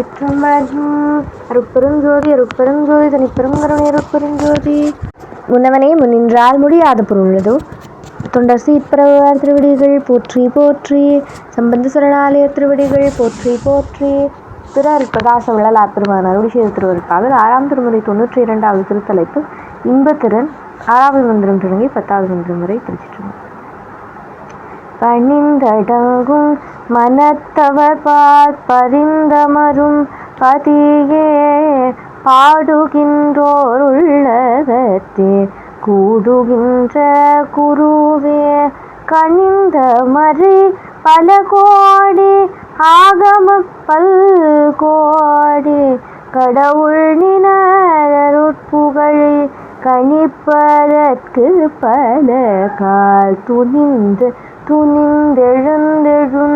திருச்சிற்றம்பலம் அருட்பெருஞ்சோதி அருட்பெருஞ்சோதி தனிப்பெருங்கருணை அருட்பெருஞ்சோதி முன்னவனே முன்னின்றால் முடியாத பொருளதோ. தொண்டர் சீட்பரவார் திருவடிகள் போற்றி போற்றி. சம்பந்த சரணாலய திருவடிகள் போற்றி போற்றி. திரு அருட்பிரகாச விழலார் பெருமான் அருளிசேத திருவருட்பாவில் ஆறாம் திருமுறை தொண்ணூற்றி இரண்டாவது திருத்தலைப்பு. இன்பத்திறன் ஆறாவது மந்திரம் தொடங்கி பத்தாவது மந்திரம் வரை திருச்சிற்றம்பலம் பணிந்தடங்கும் மனத்தவர் பார் பரிந்தமரும் பதியே பாடுகின்றோர் உள்ளதத்தே கூடுகின்ற குருவே கனிந்த மறை பல கோடி ஆகம பல் கோடி கடவுள் நினருட்புகழி கணிப்பதற்கு பல கால் துணிந்து துணிந்தெழுந்தெழுந்து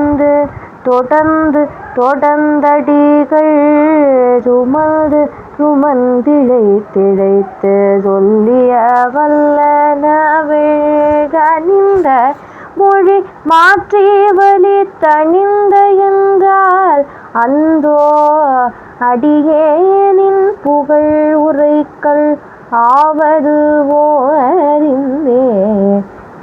தொடர்ந்து தொடர்ந்தடிகள் சுமந்து சுமந்திழைத்திழைத்து சொல்லிய வல்லனவிழ்கணிந்த மொழி மாற்றி வழி தணிந்த என்றால் அந்தோ அடியேனின் புகழ் உரைக்கள் ஆவது அறிந்தே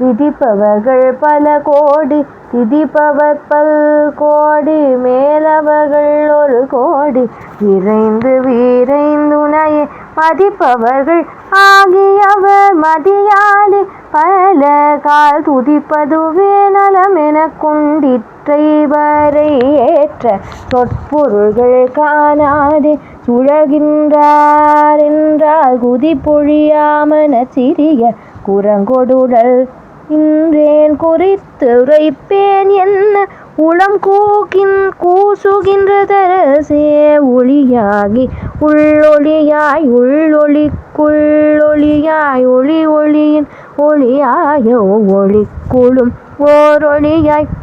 விதிப்பவர்கள் பல கோடி திதிப்பவர் பல் கோடி மேலவர்கள் ஒரு கோடி. விரைந்து விரைந்துணையே மதிப்பவர்கள் ஆகியவர் மதியாலே பல கால் துதிப்பதுவே நலமென கொண்டிற்றை வரை ஏற்ற சொற்பொருள்கள் காணாதே சுழகின்றார் என்றால் குதி பொழியாமன சிறிய குரங்கொடுடல் இன்றேன் குறித்து உரைப்பேன் என்ன? உளம் கூக்கின் கூசுகின்றதரசே ஒளியாகி உள்ளொளியாய் உள்ளொளிக்குள்ளொளியாய் ஒளி ஒளியின் ஒளியாய ஒளிக்குழும் ஓரொளியாய்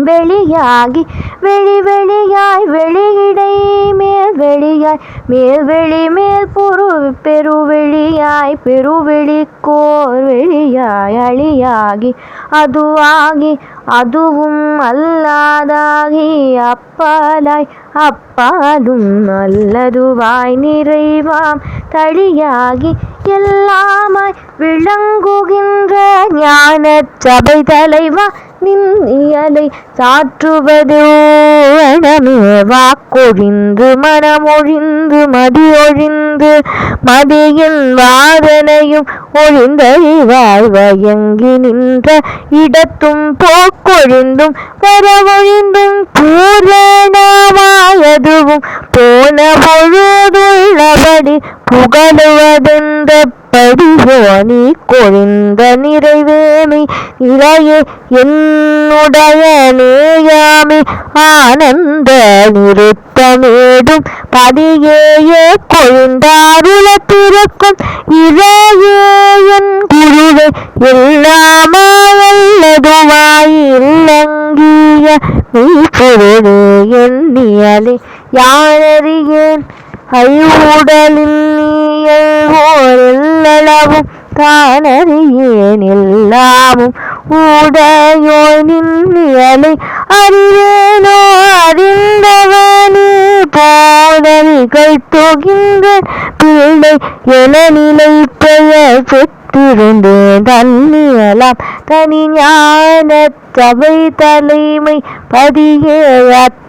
வெளியாகி வெளி வெளியாய் வெளியிடை மேல் வெளியாய் மேல் வெளி மேல் பொரு பெருவெளியாய் பெருவெளிக்கோர் வெளியாய் அழியாகி அதுவாகி அதுவும் அல்லாதாகி அப்பாலாய் அப்பாலும் நல்லதுவாய் நிறைவாம் தளியாகி எல்லாமாய் விளங்குகின்ற ஞான சபை தலைவா நின் இயலை சாற்றுவது அடமே வாக்கொழிந்து மனமொழிந்து மதியொழிந்து மதியின் வாதனையும் ஒழிந்தறிவாய் வயங்கி நின்ற இடத்தும் போக்கொழிந்தும் வரவொழிந்தும் பூரணமாயதுவும் போன பொழுதுள்ளபடி புகழுவதென்ற படியோ நீ கொழிந்த நிறைவேமி இளையே என்னுடைய நேயாமி ஆனந்த நிறுத்தமேடும் பதியேயே கொழிந்தாருளத்திருக்கும் இளையே என் குருவை. எல்லாமாயல்லதுவாய் இல்லங்கிய நீ பொருளே எண்ணியலே. யாரறியேன்? ஐ உடலில் எல்லளவும் தானறியேன் எல்லாமும் உடையோய் நின்னியலை அறிவேனோ அறிந்தவனே போதல்கள் தொகின்ற பிள்ளை என நிலை பெயர் பெற்றிருந்தேன் தன்னியலாம் தனி ஞான சபை தலைமை பதியே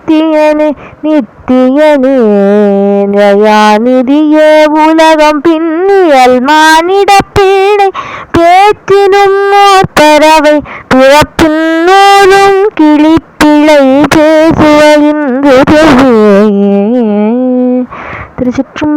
നിത്യന് നിത്യനേ ദയാനിധിയെ ഉലകം പിന്നിയൽ മാനിട പീണ പേറ്റിനും മോത്തരവൈ പിഴപ്പിന്നോലും കിളിപ്പിളൈ പേശുവ ഇന്ദ്രു തിരുചുറ്റും